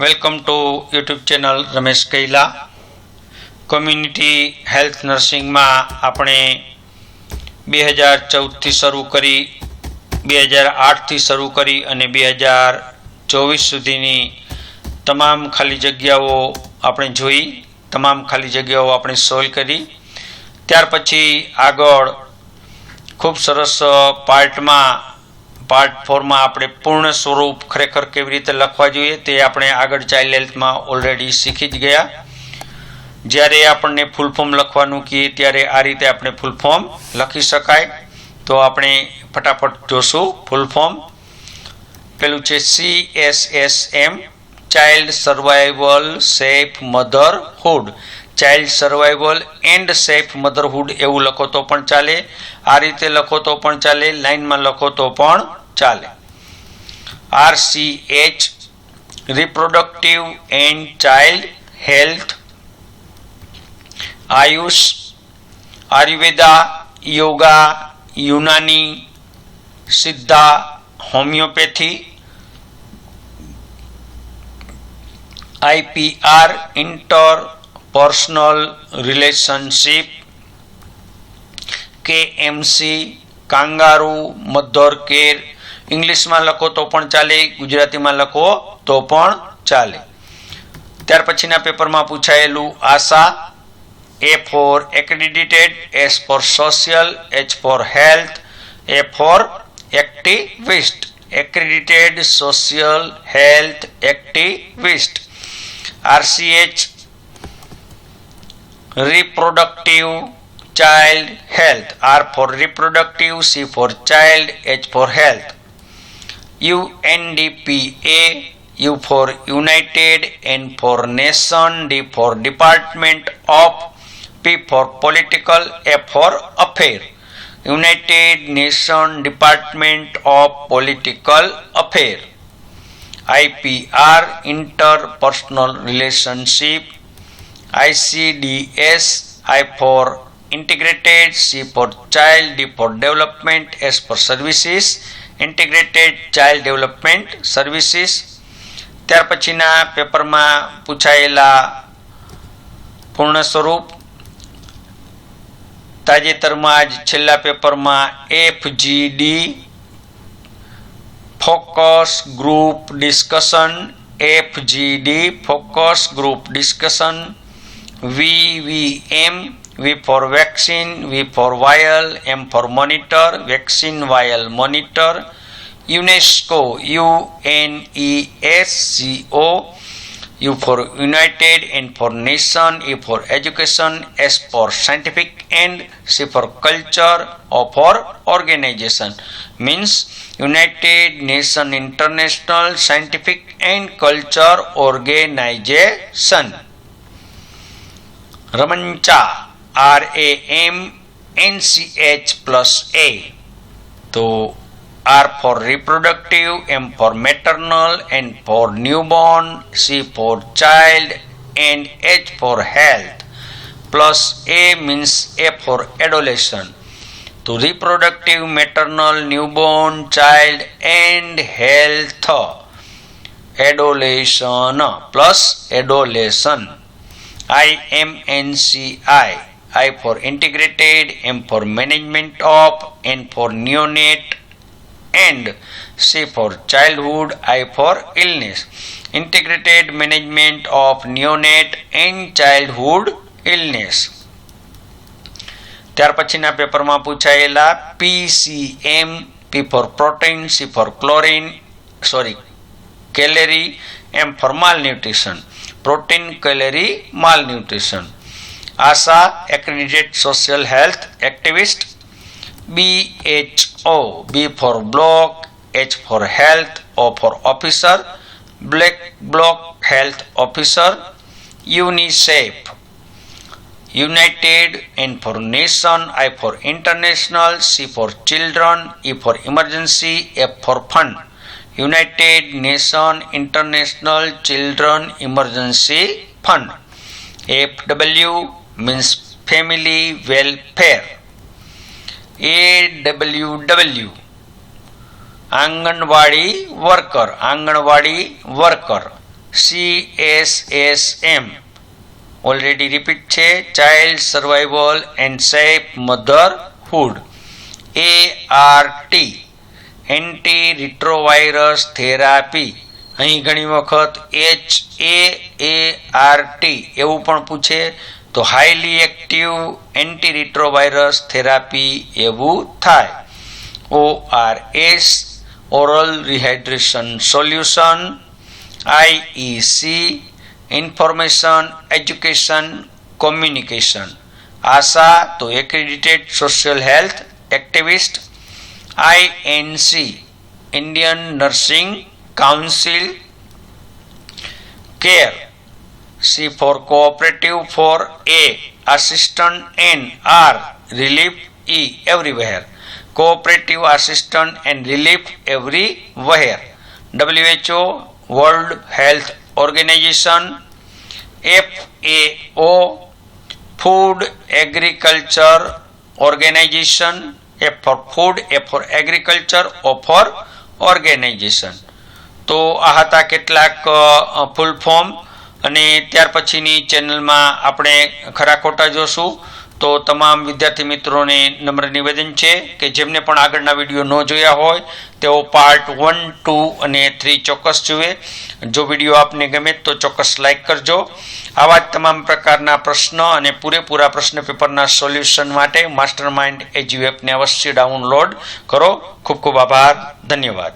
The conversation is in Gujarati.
Welcome to YouTube channel Ramesh Kaila community health નર્સિંગમાં આપણે બે હજાર ચૌદથી શરૂ કરી બે હજાર આઠથી શરૂ કરી અને બે હજાર ચોવીસ સુધીની તમામ ખાલી જગ્યાઓ આપણે જોઈ તમામ ખાલી જગ્યાઓ આપણે સોલ કરી ત્યાર પછી આગળ ખૂબ સરસ પાર્ટમાં પાર્ટ ફોરમાં આપણે પૂર્ણ સ્વરૂપ ખરેખર કેવી રીતે લખવા જોઈએ તે આપણે આગળ ચાઇલ્ડ હેલ્થમાં ઓલરેડી શીખી જ ગયા જ્યારે આપણને ફૂલ ફોર્મ લખવાનું કહીએ ત્યારે આ રીતે આપણે ફૂલ ફોર્મ લખી શકાય તો આપણે ફટાફટ જોશું ફૂલ ફોર્મ પેલું છે C S S M child survival safe motherhood child survival and safe motherhood એવું લખો તો પણ ચાલે આ રીતે લખો તો પણ ચાલે લાઇનમાં લખો તો પણ चाले R C H reproductive and child health Ayush Ayurveda yoga Unani Siddha homeopathy IPR interpersonal relationship K M C kangaroo mother care ઇંગ્લિશમાં લખો તો પણ ચાલે ગુજરાતીમાં લખો તો પણ ચાલે ત્યાર પછીના પેપરમાં પૂછાયેલું ASHA A for accredited S for social H for health A for activist accredited social health activist RCH reproductive child health R for reproductive C for child H for health U N D P A U for United N for Nation D for Department of P for Political A united nation department of political affair IPR interpersonal relationship ICDS I for integrated C for child D for development S for services integrated child development services ત્યાર પછીના પેપરમાં પૂછાયેલા પૂર્ણ સ્વરૂપ તાજેતરમાં જ છેલ્લા પેપરમાં F G D focus group discussion F G D focus group discussion VVM V for vaccine, V for vial, M for monitor, vaccine vial monitor, UNESCO, U N E S C O, U for United, N for Nation, E for Education, S for Scientific, and C for Culture, O for Organization. Means United Nation International Scientific and Culture Organization. Ramancha RAMNCH plus A. So R for reproductive, M for maternal, N for newborn, C for child, and H for health. Plus A means A for adolescent. So reproductive, maternal, newborn, child, and health. Adolescent plus adolescent. IMNCI. I for integrated, M for management of, N for neonate, and C for childhood, I for illness. Integrated management of neonate and childhood illness. ત્યાર પછીના પેપરમાં પૂછાયેલા PCM P for protein C for chlorine sorry calorie M for malnutrition protein calorie malnutrition ASHA, Accredited Social Health Activist. BHO, B for block, H for health, O for officer, Black Block Health Officer. UNICEF, United, N for Nation, I for International, C for Children, E for Emergency, F for Fund. United Nation International Children Emergency Fund. FW means family welfare A W W anganwadi worker anganwadi worker C S S M already repeat છે child survival and safe motherhood A R T anti retrovirus therapy અહીં ઘણી વખત એચ એ આર ટી એવું પણ પૂછે તો હાઈલી એક્ટિવ એન્ટીરિટ્રોવાયરસ થેરાપી એવું થાય O R S oral rehydration solution IEC information education communication ASHA તો accredited social health activist INC Indian nursing council CARE C for cooperative for A assistant and R relief E everywhere cooperative assistant and relief everywhere WHO world health organisation F A O food agriculture organisation A for food A for agriculture O for organisation તો આ હતા કેટલાક ફૂલ ફોર્મ અને ત્યાર પછીની ચેનલમાં આપણે ખરા ખોટા જોશું તો તમામ વિદ્યાર્થી મિત્રોને નમ્ર નિવેદન છે કે જેમને પણ આગળના વિડીયો ન જોયા હોય તેઓ પાર્ટ વન ટુ અને થ્રી ચોક્કસ જુએ જો વિડીયો આપને ગમે તો ચોક્કસ લાઇક કરજો આવા જ તમામ પ્રકારના પ્રશ્ન અને પૂરેપૂરા પ્રશ્ન પેપરના સોલ્યુશન માટે માસ્ટર માઇન્ડ એજ્યુ એપને અવશ્ય ડાઉનલોડ કરો ખૂબ ખૂબ આભાર ધન્યવાદ